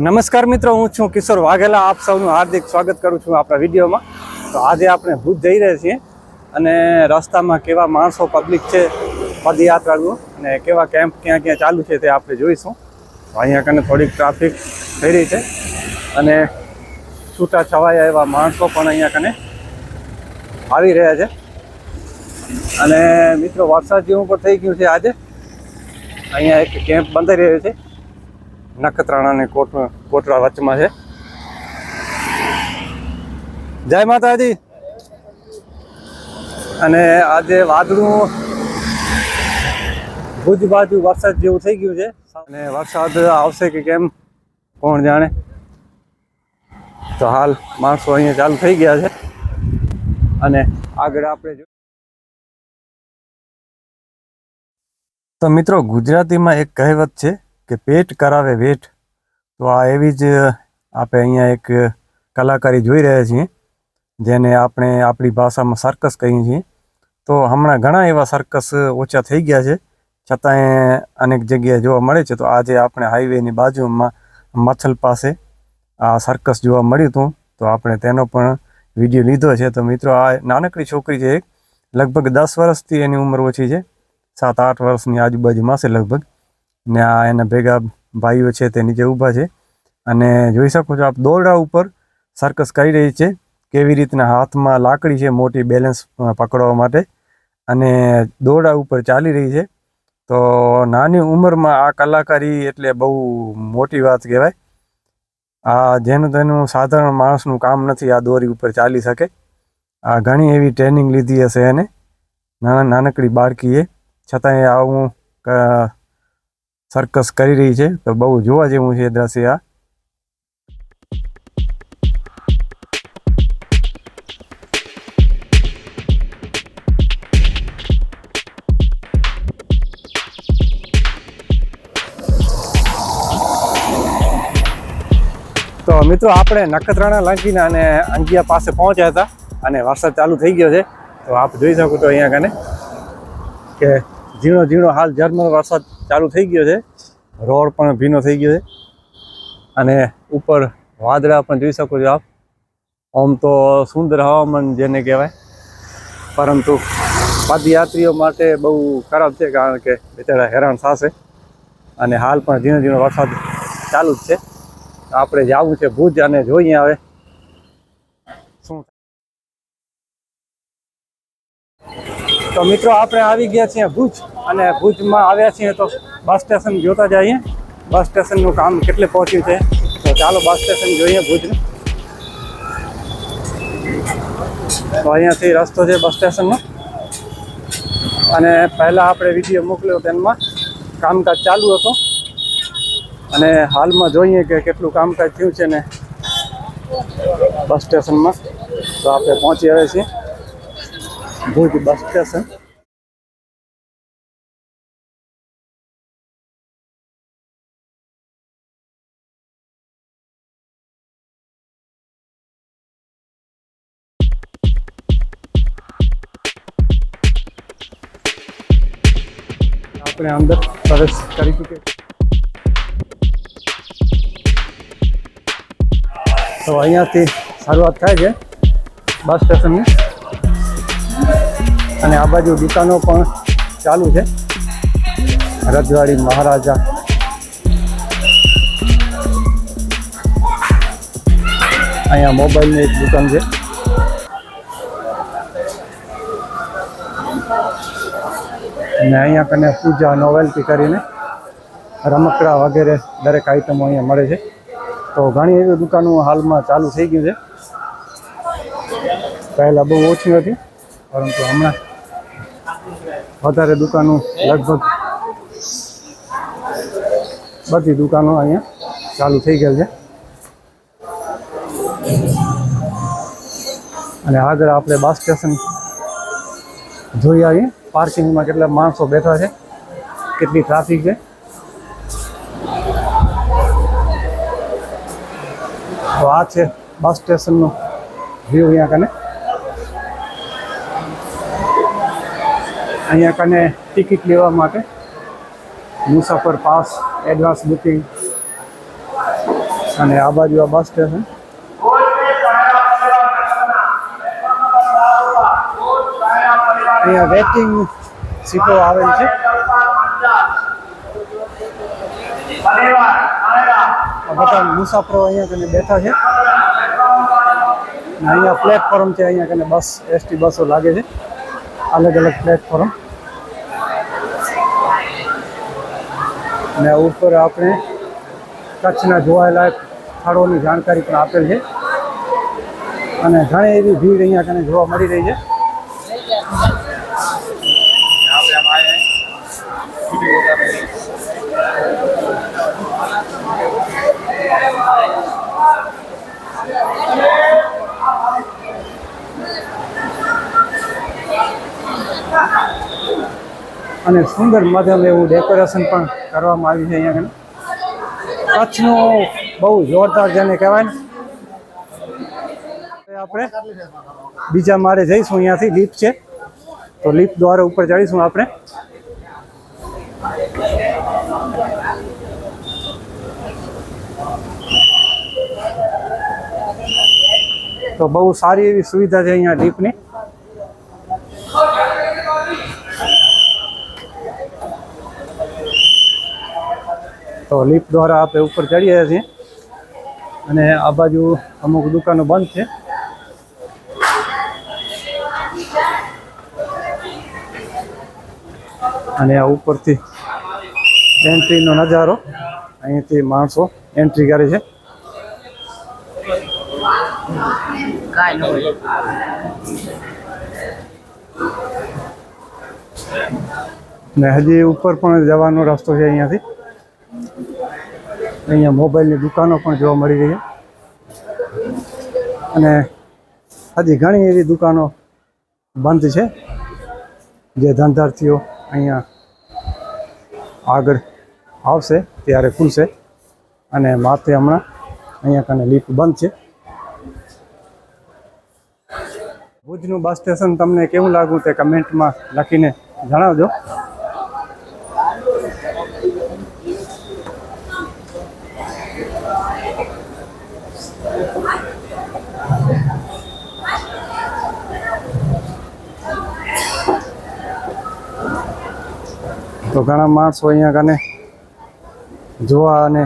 નમસ્કાર મિત્રો, હું છું કિશોર વાઘેલા. આપ સૌનું હાર્દિક સ્વાગત કરું છું આપણા વિડીયોમાં. તો આજે આપણે ભુજ જઈ રહ્યા છીએ અને રસ્તામાં કેવા માણસો પબ્લિક છે પદયાત્રાનું અને કેવા કેમ્પ ક્યાં ક્યાં ચાલુ છે તે આપણે જોઈશું. તો અહીંયા કને થોડીક ટ્રાફિક થઈ રહી છે અને છૂટા છવાયા એવા માણસો પણ અહીંયા કને આવી રહ્યા છે. અને મિત્રો, વરસાદ જેવું પણ થઈ ગયું છે આજે. અહીંયા એક કેમ્પ બંધાઈ રહ્યો છે. નખત્રાણા અને કોટ કોટડા વચમાં છે. જય માતાજી. અને આજે વાદળું ભુજ બાજુ વરસાદ જેવું થઈ ગયું છે. અને વરસાદ આવશે કે કેમ, કોણ જાણે. તો હાલ માણસો અહીંયા ચાલુ થઈ ગયા છે. અને આગળ આપણે તો મિત્રો ગુજરાતીમાં એક કહેવત છે કે પેટ કરાવે વેટ. તો આ એવી જ આપણે અહીંયા એક કલાકારી જોઈ રહ્યા છીએ, જેને આપણે આપણી ભાષામાં સર્કસ કહીએ છીએ. તો હમણાં ઘણા એવા સર્કસ ઓછા થઈ ગયા છે. છતાંય અનેક જગ્યાએ જોવા મળે છે. તો આજે આપણે હાઈવેની બાજુમાં મથલ પાસે આ સર્કસ જોવા મળ્યું હતું. તો આપણે તેનો પણ વીડિયો લીધો છે. તો મિત્રો, આ નાનકડી છોકરી છે એક. લગભગ દસ વર્ષથી એની ઉંમર ઓછી છે. સાત, આઠ વર્ષની આજુબાજુમાં છે લગભગ. ને આ એના ભેગા ભાઈઓ છે તે નીચે ઊભા છે. અને જોઈ શકો છો આપ દોરડા ઉપર સર્કસ કરી રહી છે. કેવી રીતના હાથમાં લાકડી છે મોટી બેલેન્સ પકડવા માટે. અને દોરડા ઉપર ચાલી રહી છે. તો નાની ઉંમરમાં આ કલાકારી એટલે બહુ મોટી વાત કહેવાય. આ જેનું તેનું સાધારણ માણસનું કામ નથી આ દોરી ઉપર ચાલી શકે. આ ઘણી એવી ટ્રેનિંગ લીધી હશે એને. નાના નાનકડી બાળકીએ. છતાંય આવું સર્કસ કરી રહી છે. તો બહુ જોવા જેવું છે દ્રશ્ય આ. તો મિત્રો, આપણે નખત્રાણા, લાંકીને અને અંગિયા પાસે પહોંચ્યા હતા અને વરસાદ ચાલુ થઈ ગયો છે. તો આપ જોઈ શકો છો અહીંયા કને કે ઝીણો ઝીણો હાલ ઝરમર વરસાદ ચાલુ થઈ ગયો છે. રોડ પણ ભીનો થઈ ગયો છે. અને ઉપર વાદળા પણ જોઈ શકો છો આપ. આમ તો સુંદર હવામાન જેને કહેવાય. પરંતુ પદયાત્રીઓ માટે બહુ ખરાબ છે કારણ કે બિચારા હેરાન થશે. અને હાલ પણ ઝીણો ઝીણો વરસાદ ચાલુ જ છે. આપણે જવું છે ભુજ અને જોઈએ હવે. તો મિત્રો આપણે આવી ગયા છીએ ભુજ અને ભુજમાં આવ્યા છીએ તો બસ સ્ટેશન જોતા જઈએ. બસ સ્ટેશનનું કામ કેટલે પહોંચ્યું છે? તો ચાલો બસ સ્ટેશન જોઈએ ભુજનું. તો અહીંયાથી રસ્તો છે બસ સ્ટેશનનો. અને પહેલાં આપણે વીડિયો મોકલ્યો તેમાં કામકાજ ચાલુ હતો. અને હાલમાં જોઈએ કે કેટલું કામકાજ થયું છે ને બસ સ્ટેશનમાં. તો આપણે પહોંચી આવ્યા છીએ. ભુજ બસ સ્ટેશન આપણે અંદર પ્રવેશ કરી ચૂક્યા તો અહીંયાથી શરૂઆત થાય છે બસ સ્ટેશનની અને આ બાજુ દુકાનો પણ ચાલુ છે. રજવાડી મહારાજા. અહીંયા મોબાઈલની એક દુકાન છે. અને અહીંયા કને પૂજા નોવેલ્ટી કરીને રમકડા વગેરે દરેક આઈટમો અહીંયા મળે છે. તો ઘણી એવી દુકાનો હાલમાં ચાલુ થઈ ગયું છે. પહેલાં બહુ ઓછી હતી, પરંતુ હમણાં વધારે દુકાનો લગભગ બધી દુકાનો અહીંયા ચાલુ થઈ ગયેલ છે. અને આગળ આપણે બસ સ્ટેશન જોઈ આવીએ. પાર્કિંગમાં કેટલા માણસો બેઠા છે, કેટલી ટ્રાફિક છે. તો આ છે બસ સ્ટેશનનો વ્યૂ અહીંયા કને. અહીંયા કને ટિકિટ લેવા માટે મુસાફર પાસ એડવાન્સ બુકિંગ અને આ બાજુ આ બસ સ્ટેશન અહીંયા વેટિંગ સીટો આવેલ છે. બધા મુસાફરો અહીંયા કને બેઠા છે. અહીંયા પ્લેટફોર્મ છે, અહીંયા કને બસ એસટી બસો લાગે છે. અલગ અલગ પ્લેટફોર્મ અને ઉપર આપણે કચ્છના જોવાયેલા સ્થળોની જાણકારી પણ આપેલ છે. અને ઘણી એવી ભીડ અહીંયા કને જોવા મળી રહી છે. અને સુંદર મધ્યમ એવું ડેકોરેશન પણ કરવામાં આવ્યું છે અહીંયા. કચ્છનું બહુ જોરદાર જેને કહેવાય ને. આપણે બીજા માળે જઈશું અહીંયાથી લીપ છે. તો લીપ દ્વારા ઉપર ચડીશું આપણે. તો બહુ સારી એવી સુવિધા છે અહીંયા લિફ્ટની. તો લિફ્ટ દ્વારા આપણે ઉપર ચડી રહ્યા છીએ. અને આ બાજુ અમુક દુકાનો બંધ છે. અને આ ઉપરથી એન્ટ્રીનો નજારો. અહીંથી માણસો એન્ટ્રી કરે છે. ને હજી ઉપર પણ જવાનો રસ્તો છે અહીંયાથી. અહીંયા મોબાઈલની દુકાનો પણ જોવા મળી રહી અને હજી ઘણી એવી દુકાનો બંધ છે, જે ધંધાર્થીઓ અહીંયા આગળ આવશે, ત્યારે ખુલશે. અને માથે હમણાં અહીંયા કને લિફ્ટ બંધ છે. ભુજનું બસ સ્ટેશન તમને કેવું લાગ્યું તે કમેન્ટમાં લખીને જણાવજો. તો ઘણા માણસો અહીંયા કને જોવા અને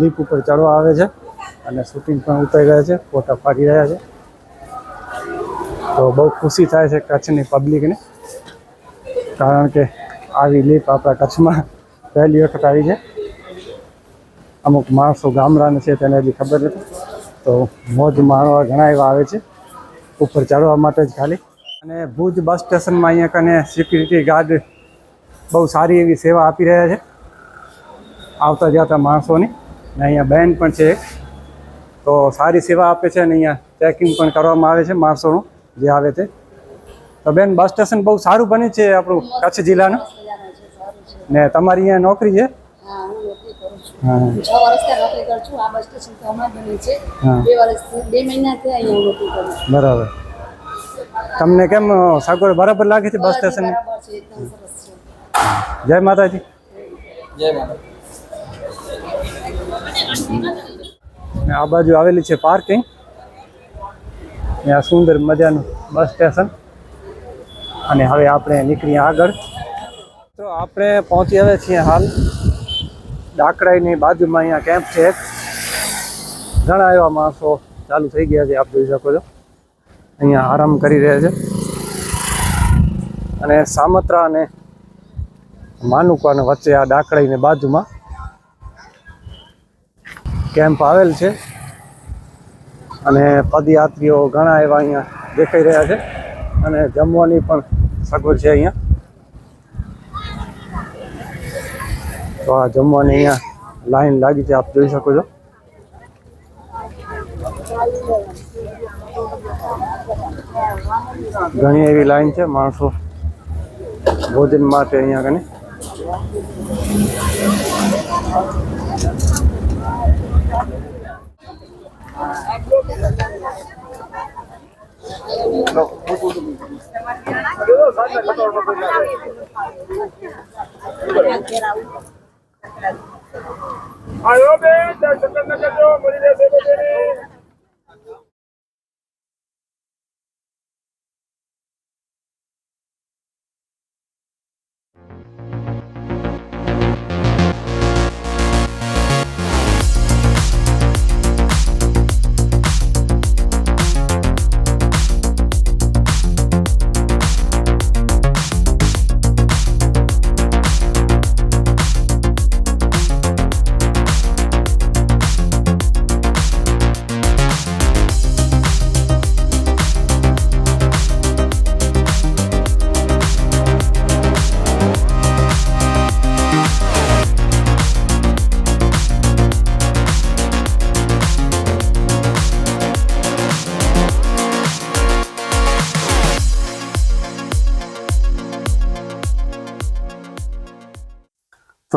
લીપ ઉપર ચડવા આવે છે અને શૂટિંગ પણ ઉતારી રહ્યા છે, ફોટા પાડી રહ્યા છે. તો બહુ ખુશી થાય છે કચ્છની પબ્લિકને કારણ કે આવી લીપ આપણા કચ્છમાં પહેલી વખત આવી છે. અમુક માણસો ગામડાને છે તેને હજી ખબર નથી. તો મોજ માણવા ઘણા એવા આવે છે, ઉપર ચડવા માટે જ ખાલી. અને ભુજ બસ સ્ટેશનમાં અહીંયા કને સિક્યુરિટી ગાર્ડ બહુ સારી એવી સેવા આપી રહ્યા છે. આવતા જતા માણસોની. ને અહીંયા બેન પણ છે. તો સારી સેવા આપે છે અને અહીંયા ચેકિંગ પણ કરવામાં આવે છે માણસોનું જે આવે તે. તો બેન બસ સ્ટેશન બહુ સારું બન્યું છે આપણું કચ્છ જિલ્લાનું? ને તમારી અહીંયા નોકરી છું? બરાબર. તમને કેમ સગવડ બરાબર લાગે છે બસ સ્ટેશન સરસ છે જય માતાજી. આ બાજુ આવેલી છે પાર્કિંગ. આ સુંદર મજાનું બસ સ્ટેશન. અને હવે આપણે નીકળીએ આગળ. તો આપણે પહોંચી આવ્યા છીએ હાલ. ડાકડાઈની બાજુમાં અહીંયા કેમ્પ છે એક. ઘણા એવા માણસો ચાલુ થઈ ગયા છે આપ જોઈ શકો છો. અહીંયા આરામ કરી રહ્યા છે. અને સામત્રા અને માનુકાને વચ્ચે આ ડાકડાઈને બાજુમાં કેમ્પ આવેલ છે. અને પદયાત્રીઓ ઘણા એવા અહીંયા દેખાઈ રહ્યા છે. અને જમવાની પણ સગવડ છે અહીંયા. તો આ જમવાની અહીંયા લાઈન લાગી છે, આપ જોઈ શકો છો. ઘણી એવી લાઈન છે, માણસો ભોજન માટે અહીંયા કને આયો બેન દર્શન કરજો મળી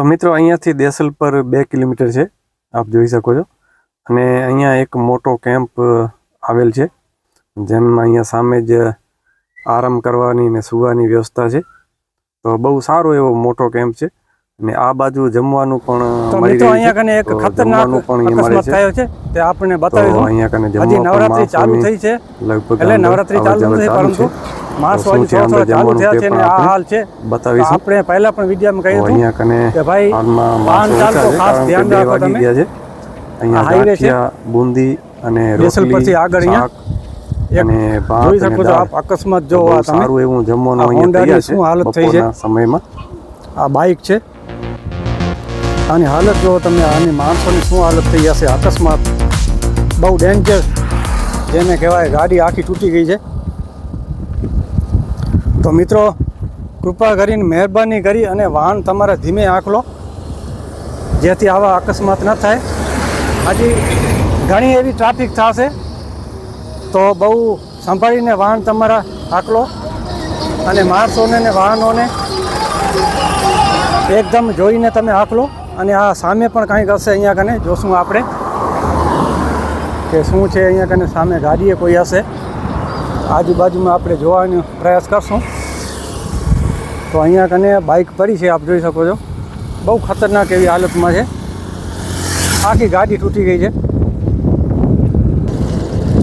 મિત્રો, અહીંયાથી દેસલ પર બે કિલોમીટર છે. આપ જોઈ શકો છો. અને અહીંયા એક મોટો કેમ્પ આવેલ છે. જેમ અહીંયા સામે જ આરામ કરવાની ને સુવાની વ્યવસ્થા છે. તો બહુ સારો એવો મોટો કેમ્પ છે. અને આ બાજુ જમવાનું પણ તો મિત્રો અહીંયા કને એક ખતરનાક અકસ્માત છે. થયો છે તે આપણને બતાવી અહીંયા કને હજી નવરાત્રી ચાલુ થઈ છે. એટલે નવરાત્રી ચાલુ થઈ પરંતુ છે. થોડા ચાલુ થયા છે ને આ હાલ છે. બતાવીશું. આપણે પહેલા પણ વિડીયોમાં કહ્યું અહીંયા કને કે ભાઈ વાહન ચાલકો ખાસ ધ્યાન રાખો તમે. અહીંયા હાઈવે છે. બુંદી અને રોટલી પરથી આગળ અહીંયા. અને જોઈ શકો છો આપ અકસ્માત જો આ સારું એવું જમવાનું અહીંયા તૈયાર છે શું હાલત થઈ છે? સમયમાં. આ બાઇક છે. આની હાલત જો તમે, આની માણસોની શું હાલત થઈ જશે અકસ્માત, બહુ ડેન્જર જેને કહેવાય ગાડી આખી તૂટી ગઈ છે. તો મિત્રો, કૃપા કરીને મહેરબાની કરી અને વાહન તમારા ધીમે આંકલો, જેથી આવા અકસ્માત ન થાય. હજી ઘણી એવી ટ્રાફિક થશે, તો બહુ સંભાળીને વાહન તમારા આંકલો અને માણસોને ને વાહનોને એકદમ જોઈને તમે આંકલો. અને આ સામે પણ કંઈક હશે અહીંયા કને, જોશું આપણે કે શું છે અહીંયા કને, સામે ગાડીએ કોઈ હશે. આજુબાજુમાં આપણે જોવાનો પ્રયાસ કરશું. તો અહીંયા કને બાઇક પડી છે, આપ જોઈ શકો છો. બહુ ખતરનાક એવી હાલતમાં છે. આખી ગાડી તૂટી ગઈ છે.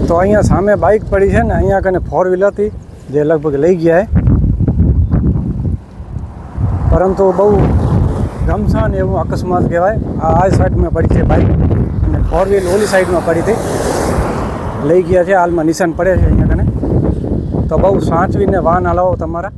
તો અહીંયા સામે બાઇક પડી છે ને, અહીંયા કને ફોર વ્હીલર હતી, જે લગભગ લઈ ગયા પરંતુ બહુ ગમસાન એવું અકસ્માત કહેવાય. આ આ સાઈડમાં પડી છે બાઇક અને ફોર વ્હીલ ઓલી સાઈડમાં પડી હતી. લઈ ગયા છે, હાલમાં નિશાન પડે છે અહીંયા કને. તો બહુ સાચવીને વાહન હલાવો તમારા.